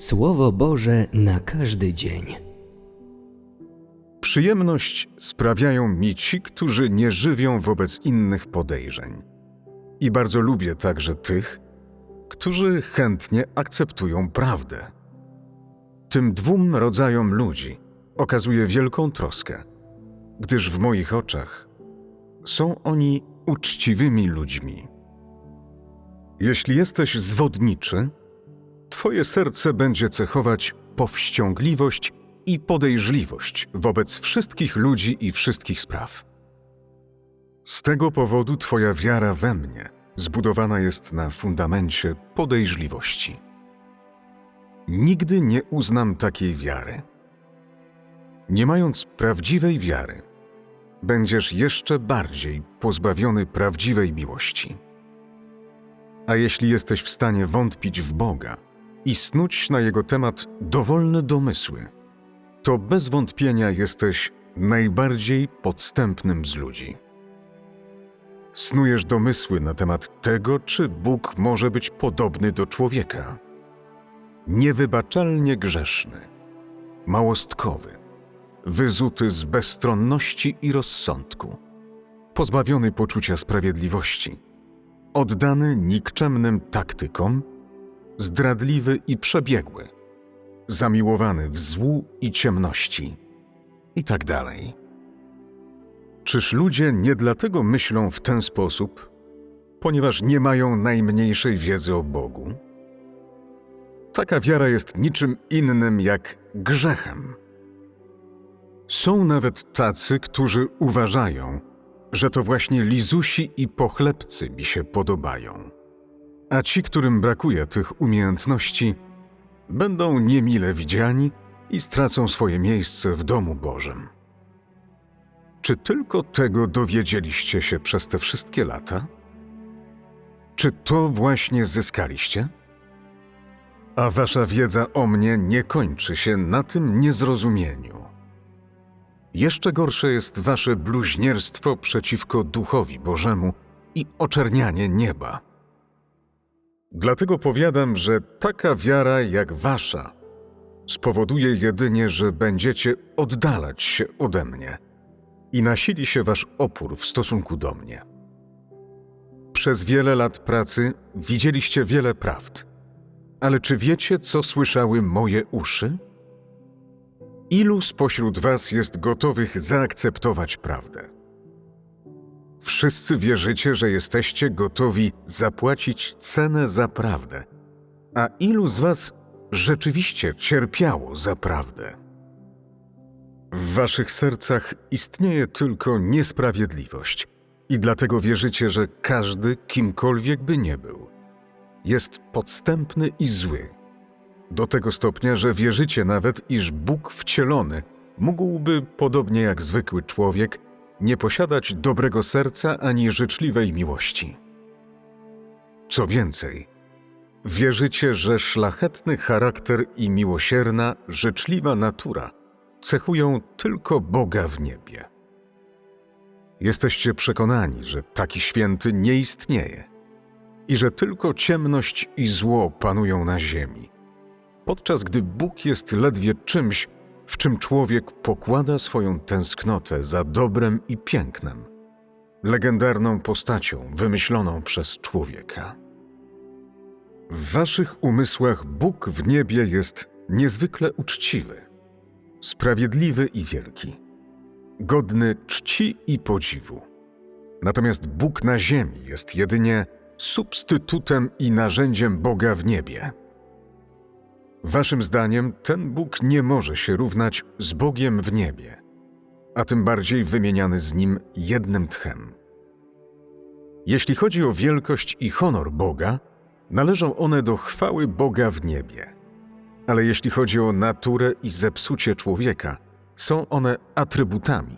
Słowo Boże na każdy dzień. Przyjemność sprawiają mi ci, którzy nie żywią wobec innych podejrzeń. I bardzo lubię także tych, którzy chętnie akceptują prawdę. Tym dwóm rodzajom ludzi okazuję wielką troskę, gdyż w moich oczach są oni uczciwymi ludźmi. Jeśli jesteś zwodniczy, twoje serce będzie cechować powściągliwość i podejrzliwość wobec wszystkich ludzi i wszystkich spraw. Z tego powodu Twoja wiara we mnie zbudowana jest na fundamencie podejrzliwości. Nigdy nie uznam takiej wiary. Nie mając prawdziwej wiary, będziesz jeszcze bardziej pozbawiony prawdziwej miłości. A jeśli jesteś w stanie wątpić w Boga i snuć na Jego temat dowolne domysły, to bez wątpienia jesteś najbardziej podstępnym z ludzi. Snujesz domysły na temat tego, czy Bóg może być podobny do człowieka. Niewybaczalnie grzeszny, małostkowy, wyzuty z bezstronności i rozsądku, pozbawiony poczucia sprawiedliwości, oddany nikczemnym taktykom, zdradliwy i przebiegły – zamiłowany w złu i ciemności, i tak dalej. Czyż ludzie nie dlatego myślą w ten sposób, ponieważ nie mają najmniejszej wiedzy o Bogu? Taka wiara jest niczym innym jak grzechem. Są nawet tacy, którzy uważają, że to właśnie lizusi i pochlebcy mi się podobają. A ci, którym brakuje tych umiejętności, będą niemile widziani i stracą swoje miejsce w domu Bożym. Czy tylko tego dowiedzieliście się przez te wszystkie lata? Czy to właśnie zyskaliście? A wasza wiedza o mnie nie kończy się na tym niezrozumieniu. Jeszcze gorsze jest wasze bluźnierstwo przeciwko Duchowi Bożemu i oczernianie nieba. Dlatego powiadam, że taka wiara jak wasza spowoduje jedynie, że będziecie oddalać się ode mnie i nasili się wasz opór w stosunku do mnie. Przez wiele lat pracy widzieliście wiele prawd, ale czy wiecie, co słyszały moje uszy? Ilu spośród was jest gotowych zaakceptować prawdę? Wszyscy wierzycie, że jesteście gotowi zapłacić cenę za prawdę. A ilu z Was rzeczywiście cierpiało za prawdę? W Waszych sercach istnieje tylko niesprawiedliwość, i dlatego wierzycie, że każdy, kimkolwiek by nie był, jest podstępny i zły. Do tego stopnia, że wierzycie nawet, iż Bóg wcielony mógłby, podobnie jak zwykły człowiek, nie posiadać dobrego serca ani życzliwej miłości. Co więcej, wierzycie, że szlachetny charakter i miłosierna, życzliwa natura cechują tylko Boga w niebie. Jesteście przekonani, że taki święty nie istnieje i że tylko ciemność i zło panują na ziemi, podczas gdy Bóg jest ledwie czymś, w czym człowiek pokłada swoją tęsknotę za dobrem i pięknem, legendarną postacią wymyśloną przez człowieka. W waszych umysłach Bóg w niebie jest niezwykle uczciwy, sprawiedliwy i wielki, godny czci i podziwu. Natomiast Bóg na ziemi jest jedynie substytutem i narzędziem Boga w niebie. Waszym zdaniem ten Bóg nie może się równać z Bogiem w niebie, a tym bardziej wymieniany z nim jednym tchem. Jeśli chodzi o wielkość i honor Boga, należą one do chwały Boga w niebie. Ale jeśli chodzi o naturę i zepsucie człowieka, są one atrybutami,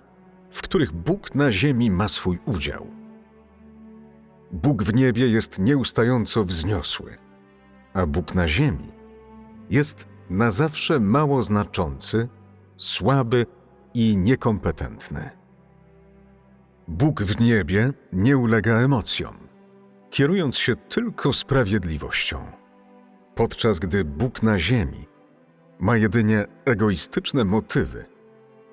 w których Bóg na ziemi ma swój udział. Bóg w niebie jest nieustająco wzniosły, a Bóg na ziemi jest na zawsze mało znaczący, słaby i niekompetentny. Bóg w niebie nie ulega emocjom, kierując się tylko sprawiedliwością, podczas gdy Bóg na ziemi ma jedynie egoistyczne motywy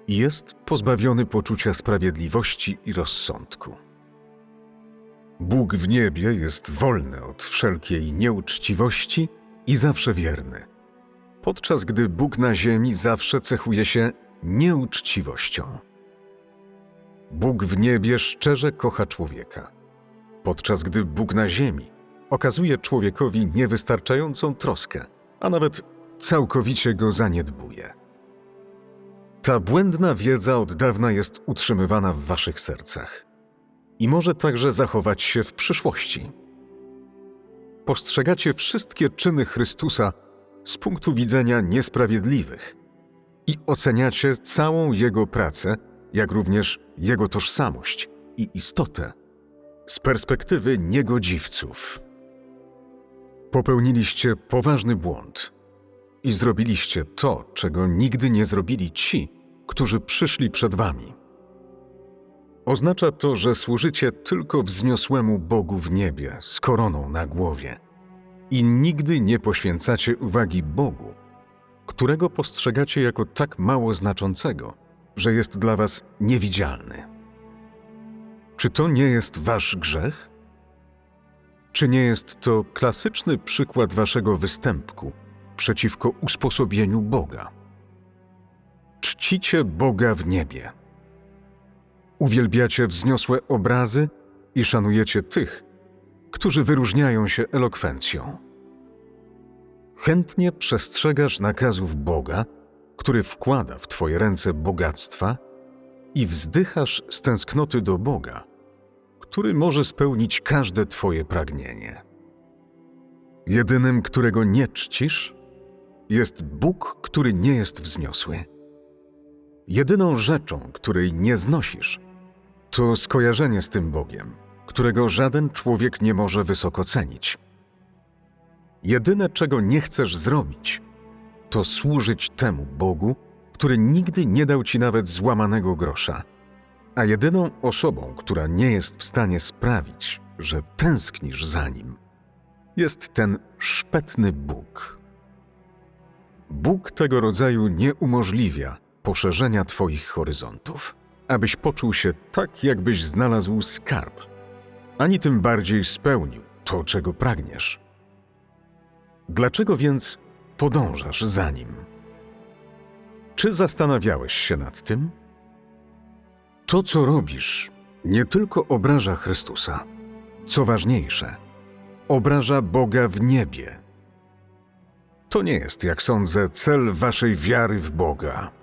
i jest pozbawiony poczucia sprawiedliwości i rozsądku. Bóg w niebie jest wolny od wszelkiej nieuczciwości i zawsze wierny, podczas gdy Bóg na ziemi zawsze cechuje się nieuczciwością. Bóg w niebie szczerze kocha człowieka, podczas gdy Bóg na ziemi okazuje człowiekowi niewystarczającą troskę, a nawet całkowicie go zaniedbuje. Ta błędna wiedza od dawna jest utrzymywana w waszych sercach i może także zachować się w przyszłości. Postrzegacie wszystkie czyny Chrystusa z punktu widzenia niesprawiedliwych i oceniacie całą Jego pracę, jak również Jego tożsamość i istotę z perspektywy niegodziwców. Popełniliście poważny błąd i zrobiliście to, czego nigdy nie zrobili ci, którzy przyszli przed wami. Oznacza to, że służycie tylko wzniosłemu Bogu w niebie z koroną na głowie i nigdy nie poświęcacie uwagi Bogu, którego postrzegacie jako tak mało znaczącego, że jest dla was niewidzialny. Czy to nie jest wasz grzech? Czy nie jest to klasyczny przykład waszego występku przeciwko usposobieniu Boga? Czcicie Boga w niebie. Uwielbiacie wzniosłe obrazy i szanujecie tych, którzy wyróżniają się elokwencją. Chętnie przestrzegasz nakazów Boga, który wkłada w Twoje ręce bogactwa i wzdychasz z tęsknoty do Boga, który może spełnić każde Twoje pragnienie. Jedynym, którego nie czcisz, jest Bóg, który nie jest wzniosły. Jedyną rzeczą, której nie znosisz, to skojarzenie z tym Bogiem, którego żaden człowiek nie może wysoko cenić. Jedyne, czego nie chcesz zrobić, to służyć temu Bogu, który nigdy nie dał ci nawet złamanego grosza. A jedyną osobą, która nie jest w stanie sprawić, że tęsknisz za nim, jest ten szpetny Bóg. Bóg tego rodzaju nie umożliwia poszerzenia Twoich horyzontów, abyś poczuł się tak, jakbyś znalazł skarb, ani tym bardziej spełnił to, czego pragniesz. Dlaczego więc podążasz za nim? Czy zastanawiałeś się nad tym? To, co robisz, nie tylko obraża Chrystusa, co ważniejsze, obraża Boga w niebie. To nie jest, jak sądzę, cel waszej wiary w Boga.